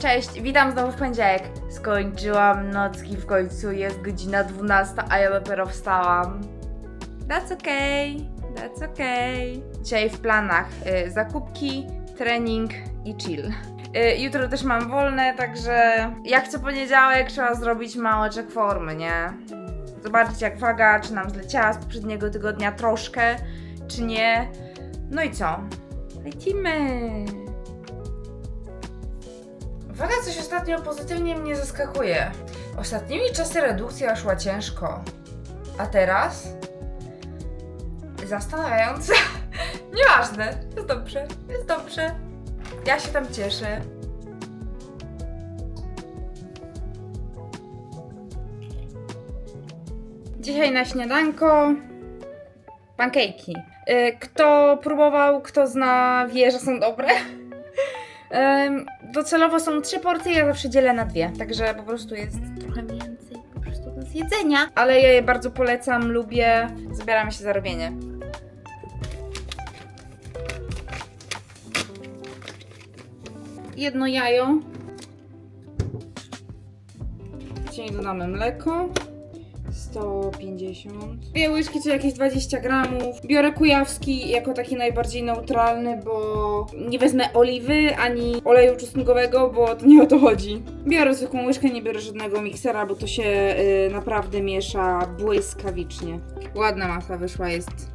Cześć, witam znowu w poniedziałek. Skończyłam nocki w końcu, jest godzina 12, a ja dopiero wstałam. That's okay, that's okay. Dzisiaj w planach y, zakupki, trening i chill. Y, jutro też mam wolne, także jak co poniedziałek trzeba zrobić małeczek formy, nie? Zobaczyć jak waga, czy nam zleciała z poprzedniego tygodnia troszkę, czy nie. No i co? Lecimy! Waga coś ostatnio pozytywnie mnie zaskakuje. Ostatnimi czasy redukcja szła ciężko. A teraz? Zastanawiające. Nieważne. Jest dobrze. Jest dobrze. Ja się tam cieszę. Dzisiaj na śniadanko pankejki. Y, Kto próbował, kto zna, wie, że są dobre. Docelowo są trzy porcje, ja zawsze dzielę na dwie, także po prostu jest trochę więcej po prostu do zjedzenia. Ale ja je bardzo polecam, lubię, zabieramy się za robienie. Jedno jajo. Dzisiaj dodamy mleko. 150. Dwie łyżki, czyli jakieś 20 gramów. Biorę kujawski jako taki najbardziej neutralny, bo nie wezmę oliwy ani oleju czosnkowego, bo to nie o to chodzi. Biorę zwykłą łyżkę, nie biorę żadnego miksera, bo to się y, naprawdę miesza błyskawicznie. Ładna masa wyszła, jest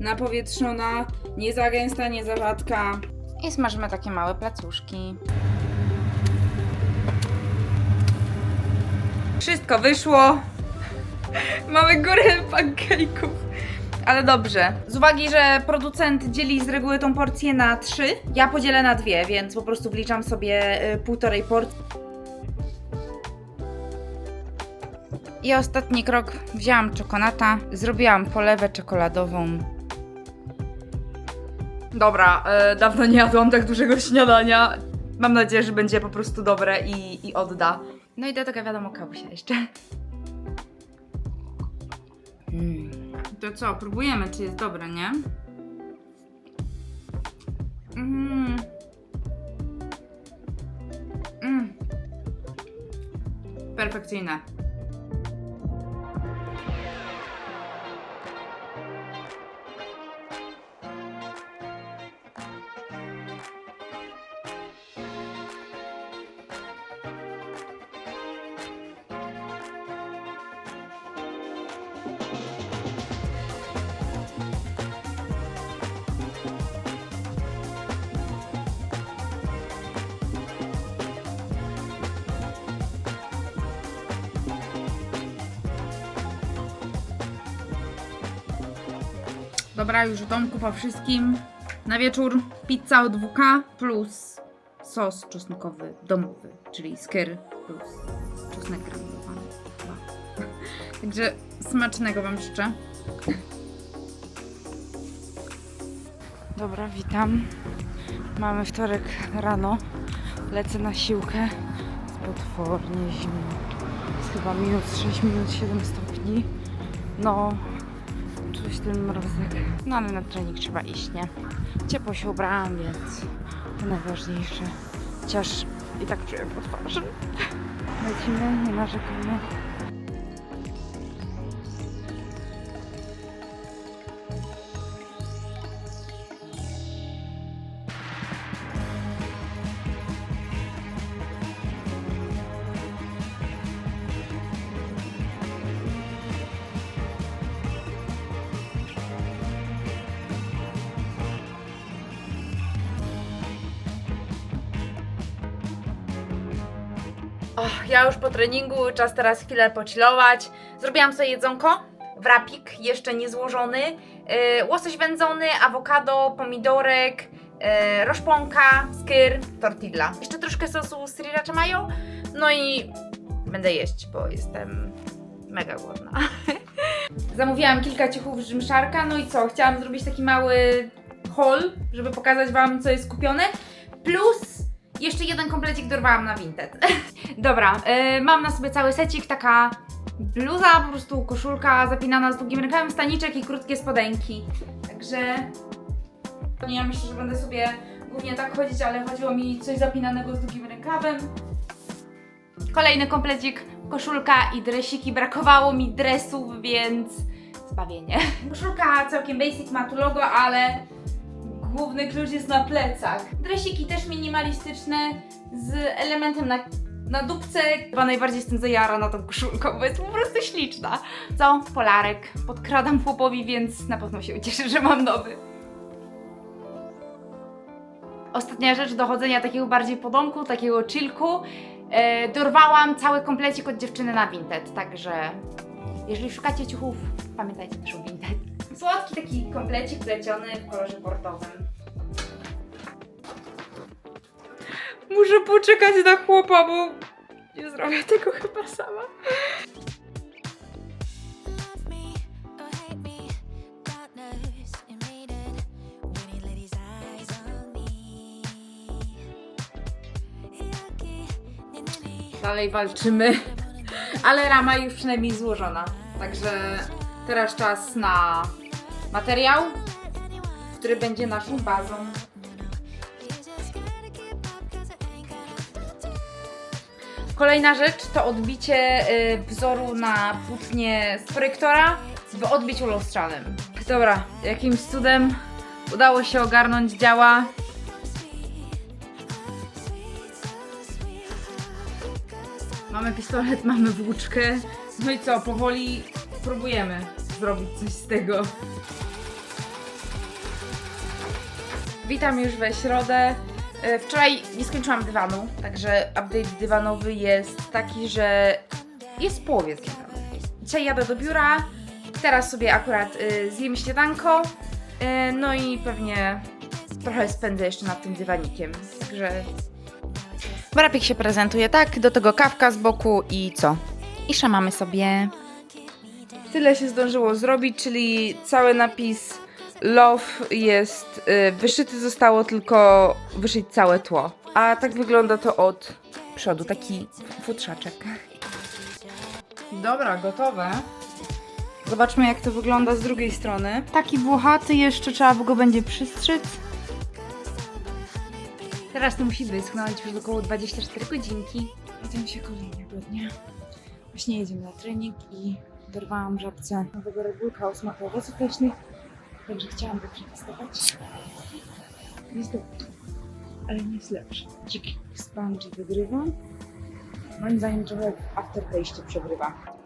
napowietrzona, nie za gęsta, nie za rzadka. I smażymy takie małe placuszki. Wszystko wyszło. Mamy górę pancake'ów. Ale dobrze. Z uwagi, że producent dzieli z reguły tą porcję na trzy, ja podzielę na dwie, więc po prostu wliczam sobie y, półtorej porcji. I ostatni krok. Wzięłam czekolata, zrobiłam polewę czekoladową. Dobra, e, dawno nie jadłam tak dużego śniadania. Mam nadzieję, że będzie po prostu dobre i, i odda. No i do tego wiadomo kawusia jeszcze. To co, próbujemy, czy jest dobre, nie? Mm. Mm. Perfekcyjne. Dobra, już w domku po wszystkim. Na wieczór pizza od WK plus sos czosnkowy domowy, czyli skyr plus czosnek granulowany. Także smacznego Wam życzę. Dobra, witam. Mamy wtorek rano. Lecę na siłkę. Jest potwornie zimno. Jest chyba minus 6, minus 7 stopni. No, czuć ten mrozek. No ale na trening trzeba iść, nie? Ciepło się ubrałam, więc to najważniejsze. Chociaż i tak czuję po twarzy. Lecimy, nie narzekamy. Och, ja już po treningu, czas teraz chwilę pochillować. Zrobiłam sobie jedzonko, wrapik, jeszcze nie złożony, yy, łosoś wędzony, awokado, pomidorek, yy, roszponka, skyr, tortilla. Jeszcze troszkę sosu sriracha mayo, no i będę jeść, bo jestem mega głodna. Zamówiłam kilka ciuchów z Gymsharka, no i co, chciałam zrobić taki mały haul, żeby pokazać Wam, co jest kupione, plus jeszcze jeden komplecik dorwałam na Vinted. Dobra, y, mam na sobie cały secik, taka bluza, po prostu koszulka zapinana z długim rękawem, staniczek i krótkie spodenki. Także ja myślę, że będę sobie głównie tak chodzić, ale chodziło mi coś zapinanego z długim rękawem. Kolejny komplecik, koszulka i dresiki. Brakowało mi dresów, więc zbawienie. Koszulka całkiem basic, ma tu logo, ale główny klucz jest na plecach. Dresiki też minimalistyczne, z elementem na, na dupce. Chyba najbardziej jestem zajarana tą koszulką, bo jest po prostu śliczna. Co? Polarek. Podkradam chłopowi, więc na pewno się ucieszy, że mam nowy. Ostatnia rzecz dochodzenia takiego bardziej po domku, takiego chillku. E, dorwałam cały komplecik od dziewczyny na Vinted, także jeżeli szukacie ciuchów, pamiętajcie też o Vinted. Słodki taki komplecik pleciony w kolorze bordowym. Muszę poczekać na chłopa, bo nie zrobię tego chyba sama. Dalej walczymy, ale rama już przynajmniej złożona. Także teraz czas na materiał, który będzie naszą bazą. Kolejna rzecz to odbicie y, wzoru na płótnie z projektora w odbiciu lustrzanym. Dobra, jakimś cudem udało się ogarnąć, działa. Mamy pistolet, mamy włóczkę. No i co, powoli próbujemy zrobić coś z tego. Witam już we środę. E, Wczoraj nie skończyłam dywanu, także update dywanowy jest taki, że jest w połowie zjadany. Dzisiaj jadę do biura, teraz sobie akurat y, zjem śniadanko, y, no i pewnie trochę spędzę jeszcze nad tym dywanikiem, także... Barapik się prezentuje tak, do tego kawka z boku i co? I szamamy sobie. Tyle się zdążyło zrobić, czyli cały napis Love jest y, wyszyty, zostało tylko wyszyć całe tło. A tak wygląda to od przodu, taki futrzaczek. Dobra, gotowe. Zobaczmy jak to wygląda z drugiej strony. Taki włochaty jeszcze trzeba go będzie przystrzec. Teraz to musi wyschnąć już około 24 godzinki. Potem się kolejnego dnia. Właśnie jedziemy na trening i dorwałam żabce nowego regulka o smaku owoców leśnych. Także chciałam go przetestować. Jest dobry, ale nie jest lepszy. Dziki sponge wygrywa. Moim zdaniem trochę w aftertaste przegrywa.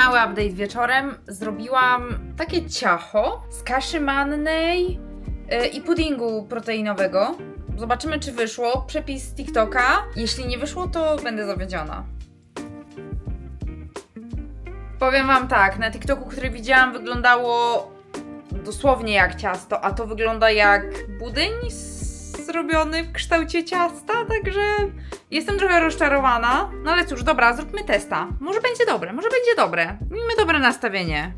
Mały update wieczorem. Zrobiłam takie ciacho z kaszy mannej yy, i puddingu proteinowego. Zobaczymy, czy wyszło. Przepis z TikToka. Jeśli nie wyszło, to będę zawiedziona. Powiem Wam tak, na TikToku, który widziałam, wyglądało dosłownie jak ciasto, a to wygląda jak budyń s- zrobiony w kształcie ciasta, także Jestem trochę rozczarowana, no ale cóż, dobra, zróbmy testa. Może będzie dobre, może będzie dobre. Miejmy dobre nastawienie.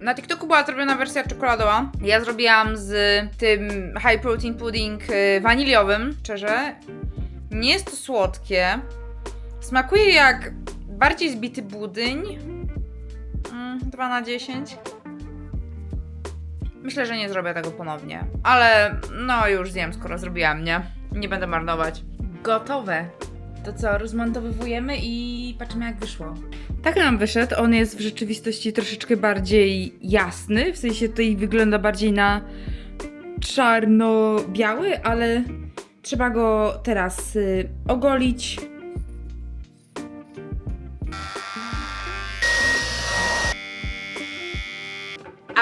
Na TikToku była zrobiona wersja czekoladowa. Ja zrobiłam z tym high protein pudding y, waniliowym, szczerze. Nie jest to słodkie. Smakuje jak bardziej zbity budyń. Mm, 2 na 10. Myślę, że nie zrobię tego ponownie. Ale no już zjem, skoro zrobiłam, nie? Nie będę marnować. Gotowe. To co, rozmontowujemy i patrzymy jak wyszło. Tak nam wyszedł. On jest w rzeczywistości troszeczkę bardziej jasny. W sensie tutaj wygląda bardziej na czarno-biały, ale trzeba go teraz y, ogolić.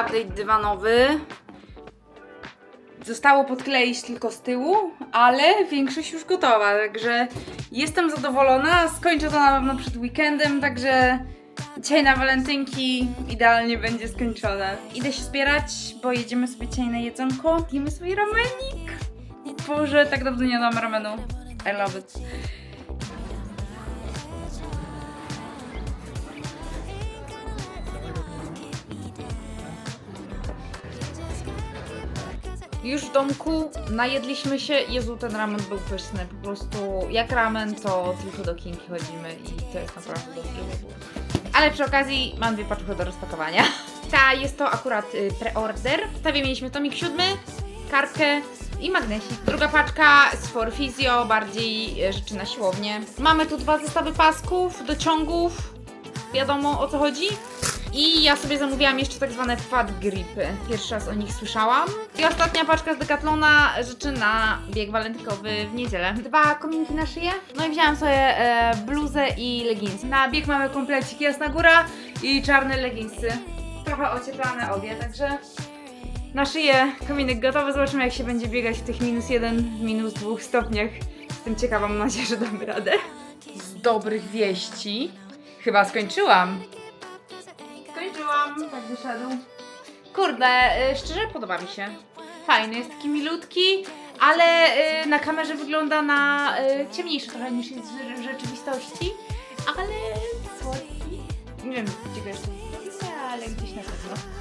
Update dywanowy. Zostało podkleić tylko z tyłu, ale większość już gotowa, także jestem zadowolona. Skończę to na pewno przed weekendem, także Dzisiaj na walentynki idealnie będzie skończone. Idę się zbierać, bo jedziemy sobie dzisiaj na jedzonko. Jemy sobie ramenik. Boże, tak dawno nie jadłam ramenu. I love it. Już w domku najedliśmy się. Jezu, ten ramen był pyszny. Po prostu jak ramen, to tylko do Kinki chodzimy i to jest naprawdę dobry wybór. Ale przy okazji mam dwie paczuchy do rozpakowania. Ta jest to akurat y, preorder. W stawie mieliśmy tomik siódmy, kartkę i magnesik. Druga paczka z For Physio, bardziej y, rzeczy na siłownię. Mamy tu dwa zestawy pasków, dociągów. Wiadomo o co chodzi. I ja sobie zamówiłam jeszcze tak zwane fat gripy. Pierwszy raz o nich słyszałam. I ostatnia paczka z Decathlona rzeczy na bieg walentynkowy w niedzielę. Dwa kominki na szyję. No i wzięłam sobie e, bluzę i leginsy. Na bieg mamy komplecik Jasna Góra i czarne leginsy. Trochę ocieplane obie, także na szyję kominek gotowy. Zobaczymy jak się będzie biegać w tych minus jeden, minus dwóch stopniach. Jestem ciekawa, mam nadzieję, że damy radę. Z dobrych wieści chyba skończyłam. Tak wyszedł. Kurde, y, szczerze podoba mi się. Fajny, jest taki milutki, ale y, na kamerze wygląda na y, ciemniejszy trochę niż jest w, w rzeczywistości. Ale słodki. Nie wiem, gdzie go jeszcze widzę, ale gdzieś na pewno.